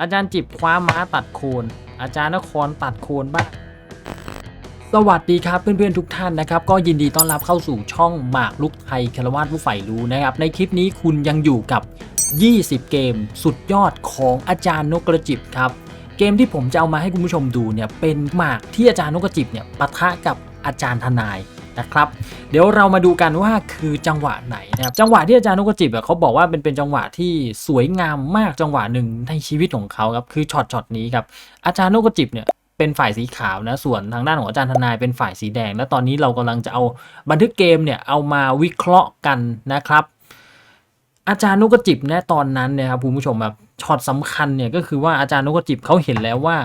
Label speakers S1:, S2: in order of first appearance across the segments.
S1: อาจารย์จิบคว้าม้าตัดโคน อาจารย์นครตัดโคนบ้างสวัสดีครับเพื่อนๆทุกท่านนะครับก็ยินดีต้อนรับเข้าสู่ช่องหมากลุกไทยคารวาสผู้ใฝ่รู้นะครับ ในคลิปนี้คุณยังอยู่กับ 20 เกมสุดยอดของอาจารย์นกกระจิบครับ เกมที่ผมจะเอามาให้คุณผู้ชมดูเนี่ยเป็นหมากที่อาจารย์นกกระจิบเนี่ยปะทะกับอาจารย์ทนาย นะครับ เดี๋ยวเรามาดูกันว่าคือจังหวะไหนนะครับจังหวะที่อาจารย์นกกจิบเขาบอกว่าเป็นเป็นจังหวะที่สวยงามมากจังหวะหนึ่งในชีวิตของเขาครับคือช็อตช็อตนี้ครับอาจารย์นกกจิบเนี่ยเป็นฝ่ายสีขาวนะส่วนทางด้านของอาจารย์ทนายเป็นฝ่ายสีแดง และตอนนี้เรากำลังจะเอาบันทึกเกมเนี่ยเอามาวิเคราะห์กันนะครับ อาจารย์นกกจิบนะตอนนั้นเนี่ยครับคุณผู้ชมแบบช็อตสำคัญเนี่ยก็คือว่าอาจารย์นกกจิบเขาเห็นแล้วว่า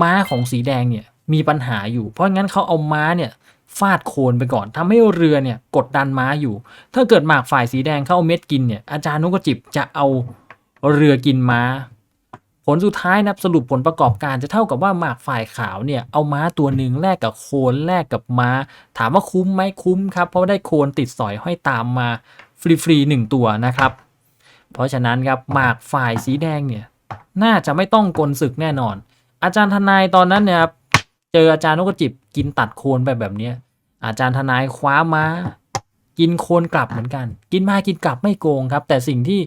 S1: ม้าของสีแดงเนี่ยมีปัญหาอยู่ เพราะงั้นเขาเอาม้าเนี่ย ฟาดโคนไปก่อนทำให้เรือเนี่ยกดดันม้าอยู่ ถ้าเกิดหมากฝ่ายสีแดงเข้าเอาเม็ดกินเนี่ยอาจารย์นกกจิบจะเอาเรือกินม้า ผลสุดท้ายนับสรุปผลประกอบการจะเท่ากับว่าหมากฝ่ายขาวเนี่ยเอาม้าตัวหนึ่งแลกกับโคนแลกกับม้า ถามว่าคุ้มไหมคุ้มครับ เพราะได้โคนติดสอยห้อยตามมาฟรีๆหนึ่งตัวนะครับ เพราะฉะนั้นครับหมากฝ่ายสีแดงเนี่ยน่าจะไม่ต้องกลศึกแน่นอน อาจารย์ทนายตอนนั้นเนี่ยครับ เจออาจารย์นกกระจิบกินตัดโคนไปแบบเนี้ย อาจารย์ทนายคว้ามากินโคนกลับเหมือนกัน กินมากินกลับไม่โกงครับ แต่สิ่งที่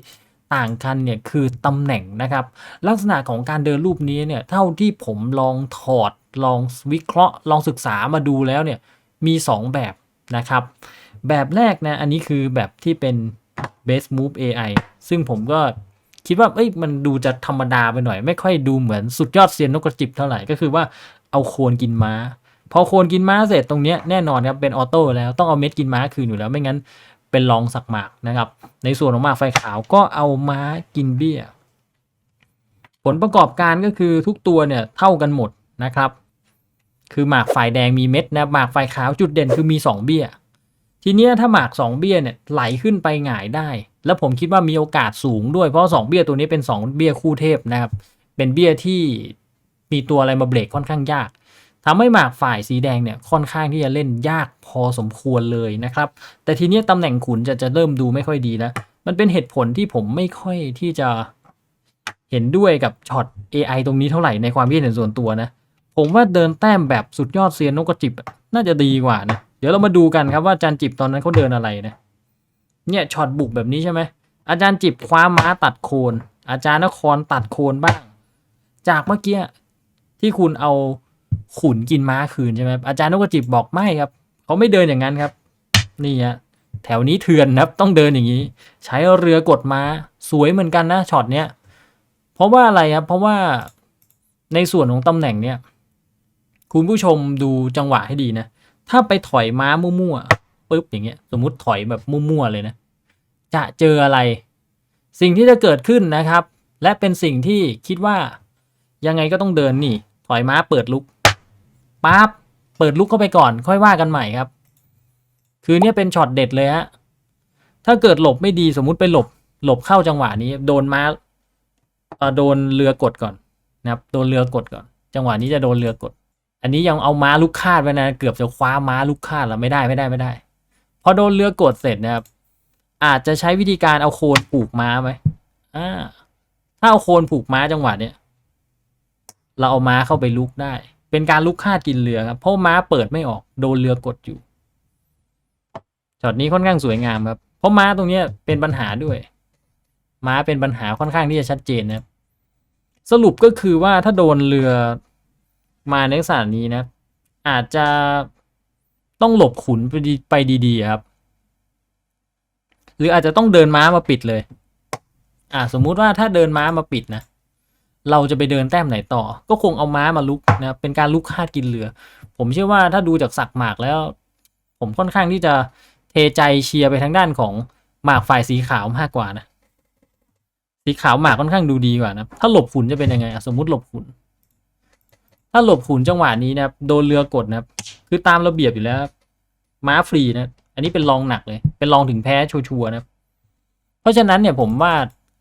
S1: ต่างกันเนี่ยคือตำแหน่งนะครับ ลักษณะของการเดินรูปนี้เนี่ยเท่าที่ผมลองถอดลองวิเคราะห์ ลองศึกษามาดูแล้วเนี่ยมี 2 แบบนะครับ แบบแรกนะอันนี้คือแบบที่เป็น base move AI ซึ่งผมก็คิดว่าเอ้ยมันดูจะธรรมดาไปหน่อย ไม่ค่อยดูเหมือนสุดยอดเซียนนกกระจิบเท่าไหร่ก็คือว่า เอาโคนกินม้า พอโคนกินม้าเสร็จตรงเนี้ยแน่นอนครับเป็นออโต้แล้วต้องเอาเม็ดกินม้าคืนอยู่แล้วไม่งั้นเป็นรองสักหมากนะครับ ในส่วนของหมากไฟขาวก็เอาม้ากินเบี้ย ผลประกอบการก็คือทุกตัวเนี่ยเท่ากันหมดนะครับ คือหมากฝ่ายแดงมีเม็ดนะหมากฝ่ายขาวจุดเด่นคือมี 2 เบี้ย ทีเนี้ยถ้าหมาก 2 เบี้ยเนี่ยไหลขึ้นไปหงายได้ แล้วผมคิดว่ามีโอกาสสูงด้วยเพราะ 2 เบี้ยตัวนี้เป็น 2 เบี้ยคู่เทพนะครับ เป็นเบี้ยที่ มีตัวอะไรมาเบรกค่อนข้างยากทำให้หมากฝ่ายสีแดงเนี่ยค่อนข้างที่จะเล่นยากพอสมควรเลยนะครับ แต่ทีนี้ยตำแหน่งขุนจะจะเริ่มดูไม่ค่อยดีนะมันเป็นเหตุผลที่ผมไม่ค่อยที่จะเห็นด้วยกับช็อต AI ตรงนี้เท่าไหร่ในความคิดเห็นส่วนตัวนะ ผมว่าเดินแต้มแบบสุดยอดเซียนนกกระจิบ น่าจะดีกว่านะ เดี๋ยวเรามาดูกันครับว่าอาจารย์จิบตอนนั้นเขาเดินอะไรนะ เนี่ยช็อตบุกแบบนี้ใช่ไหม อาจารย์จิบคว้าม้าตัดโคน อาจารย์นครตัดโคนบ้าง จากเมื่อกี้ ที่คุณเอาขุนกินม้าคืนใช่ไหมอาจารย์นกกระจิบบอกไม่ครับเขาไม่เดินอย่างนั้นครับ นี่ฮะแถวนี้เถื่อนครับต้องเดินอย่างนี้ ใช้เรือกดม้าสวยเหมือนกันนะช็อตเนี้ยเพราะว่าอะไรครับ เพราะว่าในส่วนของตำแหน่งเนี้ยคุณผู้ชมดูจังหวะให้ดีนะ ถ้าไปถอยม้ามั่วๆปุ๊บอย่างเงี้ย สมมุติถอยแบบมั่วๆเลยนะ จะเจออะไร สิ่งที่จะเกิดขึ้นนะครับ และเป็นสิ่งที่คิดว่ายังไงก็ต้องเดินนี่ ถอยม้าเปิดลุกปั๊บเปิดลุกเข้าไปก่อน ค่อยว่ากันใหม่ครับ คือเนี่ยเป็นช็อตเด็ดเลยฮะถ้าเกิดหลบไม่ดีสมมุติไปหลบ หลบเข้าจังหวะนี้ โดนม้าโดนเรือกดก่อนนะครับ โดนเรือกดก่อน จังหวะนี้จะโดนเรือกด อันนี้ยังเอาม้าลูกคาดไว้นะ เกือบจะคว้าม้าลูกคาดแล้วไม่ได้ไม่ได้ไม่ได้ พอโดนเรือกดเสร็จนะครับ อาจจะใช้วิธีการเอาโคนผูกม้าไหมอ่าถ้าเอาโคนผูกม้าจังหวะเนี้ย เราเอาม้าเข้าไปลุกได้ เป็นการลุกคาดกินเรือครับ เพราะม้าเปิดไม่ออกโดนเรือกดอยู่ช็อตนี้ค่อนข้างสวยงามครับ เพราะม้าตรงเนี้ยเป็นปัญหาด้วย ม้าเป็นปัญหาค่อนข้างที่จะชัดเจนนะครับ สรุปก็คือว่าถ้าโดนเรือมาในลักษณะนี้นะ อาจจะต้องหลบขุนไปดีไปดีๆครับ หรืออาจจะต้องเดินม้ามาปิดเลย อ่า สมมุติว่าถ้าเดินม้ามาปิดนะ เราจะไปเดินแต้มไหนต่อ ก็คงเอาม้ามาลุกนะเป็นการลุกคาดกินเรือ ผมเชื่อว่าถ้าดูจากสักหมากแล้ว ผมค่อนข้างที่จะเทใจเชียร์ไปทางด้านของหมากฝ่ายสีขาวมากกว่านะ สีขาวหมากค่อนข้างดูดีกว่านะ ถ้าหลบขุนจะเป็นยังไงสมมุติหลบขุน ถ้าหลบขุนจังหวะนี้นะโดนเรือกดนะคือตามระเบียบอยู่แล้ว ม้าฟรีนะ อันนี้เป็นรองหนักเลย เป็นรองถึงแพ้ชัวร์นะ เพราะฉะนั้นเนี่ยผมว่า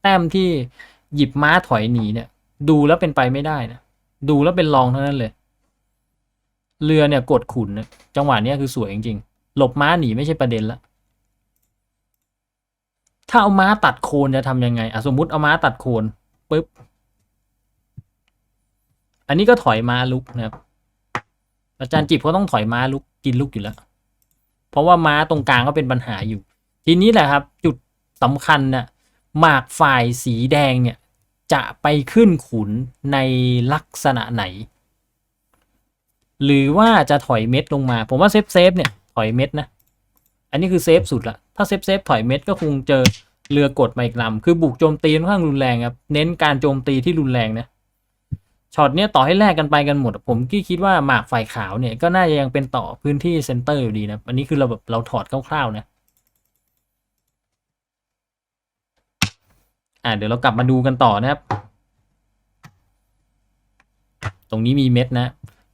S1: แต้มที่หยิบม้าถอยหนีเนี่ย ดูแล้วเป็นไปไม่ได้นะ ดูแล้วเป็นรองเท่านั้นเลย เรือเนี่ยกดขุนนะจังหวะเนี้ยคือสวยจริงๆ หลบม้าหนีไม่ใช่ประเด็นละ ถ้าเอาม้าตัดโคนจะทำยังไงอะสมมุติเอาม้าตัดโคนปุ๊บ อันนี้ก็ถอยม้าลุกนะครับ อาจารย์จิบเขาต้องถอยม้าลุกกินลุกอยู่แล้ว เพราะว่าม้าตรงกลางก็เป็นปัญหาอยู่ ทีนี้แหละครับ จุดสำคัญน่ะหมากฝ่ายสีแดงเนี่ย จะไปขึ้นขุนในลักษณะไหน หรือว่าจะถอยเม็ดลงมา ผมว่าเซฟเซฟเนี่ยถอยเม็ดนะ อันนี้คือเซฟสุดละ ถ้าเซฟเซฟถอยเม็ดก็คงเจอเรือกดมาอีกลำคือบุกโจมตีค่อนข้างรุนแรงครับ เน้นการโจมตีที่รุนแรงนะช็อตเนี้ยต่อให้แลกกันไปกันหมด ผมก็คิดว่าหมากฝ่ายขาวเนี่ยก็น่าจะยังเป็นต่อพื้นที่เซนเตอร์อยู่ดีนะ อันนี้คือเราแบบเราถอดคร่าวๆนะ อ่าเดี๋ยวเรากลับมาดูกันต่อนะครับ ตรงนี้มีเม็ดนะ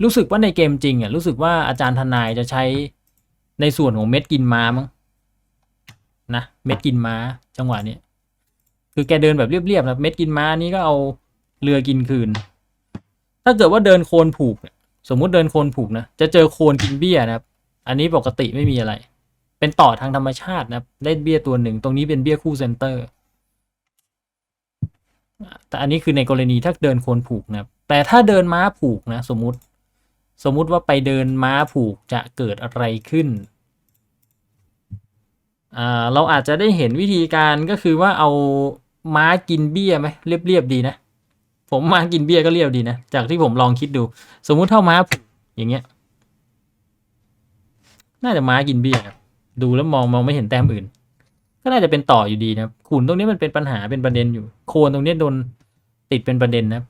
S1: รู้สึกว่าในเกมจริงอะรู้สึกว่าอาจารย์ทนายจะใช้ในส่วนของเม็ดกินม้ามั้งนะเม็ดกินม้าจังหวะนี้คือแกเดินแบบเรียบๆนะเม็ดกินม้านี้ก็เอาเรือกินคืน ถ้าเกิดว่าเดินโคนผูกสมมุติเดินโคนผูกนะจะเจอโคนกินเบี้ยนะครับ อันนี้ปกติไม่มีอะไร เป็นต่อทางธรรมชาตินะครับได้เบี้ยตัวหนึ่ง ตรงนี้เป็นเบี้ยคู่เซนเตอร์ แต่อันนี้คือในกรณีถ้าเดินโคนผูกนะครับแต่ถ้าเดินม้าผูกนะสมมติสมมุติว่าไปเดินม้าผูกจะเกิดอะไรขึ้น เราอาจจะได้เห็นวิธีการก็คือว่าเอาม้ากินเบี้ยไหมเรียบๆดีนะ ผมม้ากินเบี้ยก็เรียบดีนะ จากที่ผมลองคิดดู สมมุติเท่าม้าผูกอย่างเงี้ย น่าจะม้ากินเบี้ยดูแล้วมองมองไม่เห็นแต้มอื่น ก็น่าจะเป็นต่ออยู่ดีนะครับขุนตรงนี้มันเป็นปัญหาเป็นประเด็นอยู่ โคนตรงนี้โดนติดเป็นประเด็นนะครับ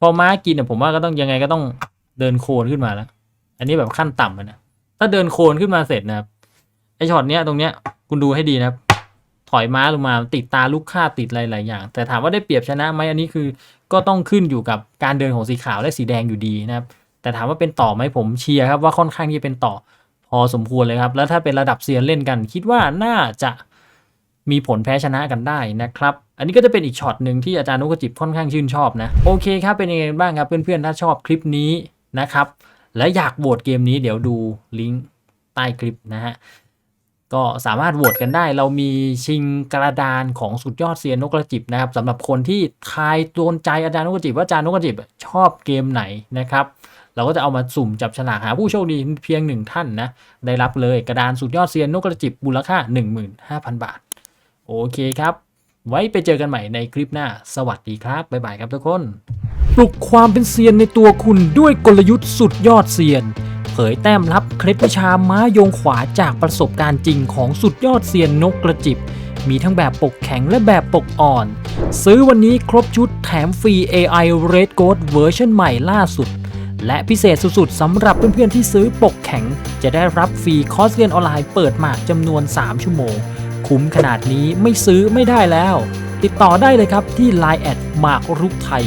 S1: พอม้ากินเนี่ยผมว่าก็ต้องยังไงก็ต้องเดินโคนขึ้นมาแล้ว อันนี้แบบขั้นต่ำนะถ้าเดินโคนขึ้นมาเสร็จนะครับไอช็อตเนี้ยตรงเนี้ยคุณดูให้ดีนะครับ ถอยม้าลงมาติดตาลูกค้าติดอะไรหลายอย่าง แต่ถามว่าได้เปรียบชนะไหมอันนี้คือ ก็ต้องขึ้นอยู่กับการเดินของสีขาวและสีแดงอยู่ดีนะครับ แต่ถามว่าเป็นต่อไหมผมเชียร์ครับว่าค่อนข้างที่จะเป็นต่อ พอสมควรเลยครับ แล้วถ้าเป็นระดับเซียนเล่นกัน คิดว่าน่าจะมีผลแพ้ชนะกันได้นะครับ อันนี้ก็จะเป็นอีกช็อตหนึ่งที่อาจารย์นุกจิบค่อนข้างชื่นชอบนะ โอเคครับ เป็นยังไงบ้างครับเพื่อนๆ ถ้าชอบคลิปนี้นะครับ และอยากโหวตเกมนี้เดี๋ยวดูลิงก์ใต้คลิปนะฮะ ก็สามารถโหวตกันได้ เรามีชิงกระดานของสุดยอดเซียนนกกระจิบนะครับสำหรับคนที่ทายโดนใจอาจารย์นกกระจิบว่าอาจารย์นกกระจิบชอบเกมไหนนะครับ เราก็จะเอามาสุ่มจับฉลากหาผู้โชคดีเพียงหนึ่งท่านนะ ได้รับเลยกระดานสุดยอดเซียนนกกระจิบมูลค่า 15,000 บาท โอเคครับ ไว้ไปเจอกันใหม่ในคลิปหน้า สวัสดีครับ บ๊ายบายครับทุกคน ปลุกความเป็นเซียนในตัวคุณด้วยกลยุทธ์สุดยอดเซียน เผยแต้มลับเคล็ดวิชาม้าโยงขวาจากประสบการณ์จริงของสุดยอดเซียนนกกระจิบมีทั้งแบบปกแข็งและแบบปกอ่อน ซื้อวันนี้ครบชุดแถมฟรี AI Red Gold เวอร์ชันใหม่ล่าสุด และพิเศษสุดๆสำหรับเพื่อนๆที่ซื้อปกแข็ง จะได้รับฟรีคอร์สเรียนออนไลน์เปิดหมากจำนวน 3 ชั่วโมง คุ้มขนาดนี้ไม่ซื้อไม่ได้แล้ว ติดต่อได้เลยครับที่ Line แอดหมากรุกไทย